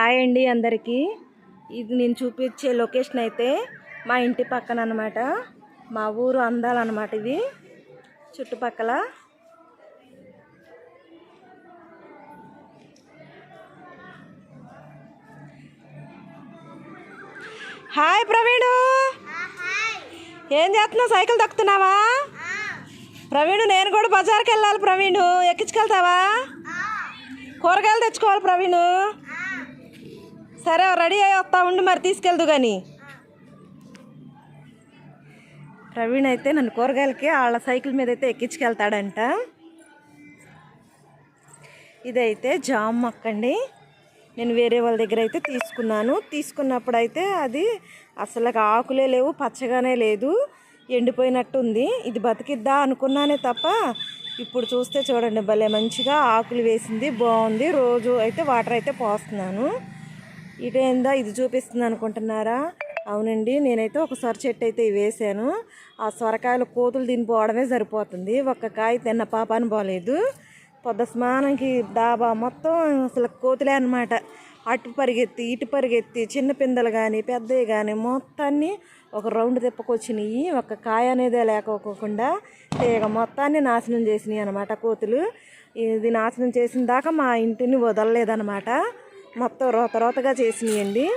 Hi అండి అందరికీ. ఇది నేను చూపించే లొకేషన్ అయితే మా ఇంటి పక్కన అనమాట మా ఊరు అందాలన్నమాట ఇది. చుట్టుపక్కల. హాయ్ ప్రవీణు. ఏం చేస్తున్నావు? సైకిల్ తక్కుతున్నావా? ప్రవీణు నేను కూడా బజార్కి వెళ్ళాలి ప్రవీణు. ఎక్కించుకెళ్తావా? కూరగాయలు తెచ్చుకోవాలి ప్రవీణు. సరే రెడీ అయ్యి వస్తా ఉండి మరి తీసుకెళ్దు కానీ ప్రవీణ్ అయితే నన్ను కూరగాయలకి వాళ్ళ సైకిల్ మీద అయితే ఎక్కించుకెళ్తాడంట. ఇదైతే జామ్ మొక్క అండి నేను వేరే వాళ్ళ దగ్గర అయితే తీసుకున్నాను. తీసుకున్నప్పుడు అయితే అది అసలు ఆకులే లేవు పచ్చగానే లేదు ఎండిపోయినట్టు ఉంది ఇది బతికిద్దా అనుకున్నానే తప్ప ఇప్పుడు చూస్తే చూడండి భలే మంచిగా ఆకులు వేసింది బాగుంది. రోజు అయితే వాటర్ అయితే పోస్తున్నాను. ఇదేందా ఇది చూపిస్తుంది అనుకుంటున్నారా? అవునండి నేనైతే ఒక సొర చెట్టు అయితే వేసాను. ఆ సొరకాయలు కోతులు తినిపోవడమే సరిపోతుంది. ఒక్క కాయ తిన్న పాపాని పోలేదు. పొద్దు స్నానంకి డాబా మొత్తం అసలు కోతులే అనమాట అటు పరిగెత్తి ఇటు పరిగెత్తి చిన్న పిందలు కానీ పెద్దవి కానీ మొత్తాన్ని ఒక రౌండ్ తిప్పకొచ్చినాయి. ఒక కాయ అనేదే లేకపోకుండా తీగ మొత్తాన్ని నాశనం చేసినాయి అనమాట కోతులు. ఇది నాశనం చేసిన దాకా మా ఇంటిని వదలలేదనమాట మొత్తం రోత రోతగా చేసినాయండి.